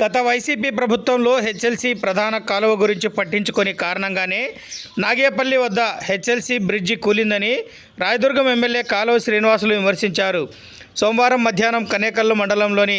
గత వైసీపీ ప్రభుత్వంలో హెచ్ఎల్సీ ప్రధాన కాలువ గురించి పట్టించుకొని కారణంగానే నాగేపల్లి వద్ద హెచ్ఎల్సీ బ్రిడ్జి కూలిందని రాయదుర్గం ఎమ్మెల్యే కాలువ శ్రీనివాసులు విమర్శించారు. సోమవారం మధ్యాహ్నం కనేకల్లు మండలంలోని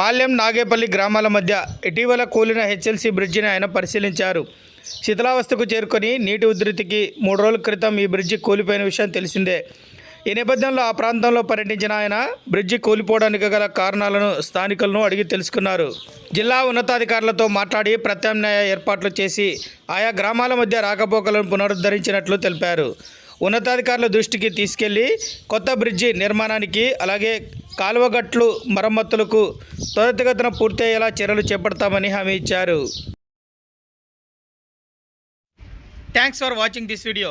మాల్యం నాగేపల్లి గ్రామాల మధ్య ఇటీవల కూలిన హెచ్ఎల్సీ బ్రిడ్జిని ఆయన పరిశీలించారు. శిథిలావస్థకు చేరుకొని నీటి ఉధృతికి మూడు రోజుల క్రితం ఈ బ్రిడ్జి కూలిపోయిన విషయం తెలిసిందే. ఈ నేపథ్యంలో ఆ ప్రాంతంలో పర్యటించిన ఆయన బ్రిడ్జి కూలిపోవడానికి గల కారణాలను స్థానికులను అడిగి తెలుసుకున్నారు. జిల్లా ఉన్నతాధికారులతో మాట్లాడి ప్రత్యామ్నాయ ఏర్పాట్లు చేసి ఆయా గ్రామాల మధ్య రాకపోకలను పునరుద్ధరించినట్లు తెలిపారు. ఉన్నతాధికారుల దృష్టికి తీసుకెళ్ళి కొత్త బ్రిడ్జి నిర్మాణానికి అలాగే కాలువగట్లు మరమ్మతులకు త్వరితగతిన పూర్తయ్యేలా చర్యలు చేపడతామని హామీ ఇచ్చారు. Thanks for watching this video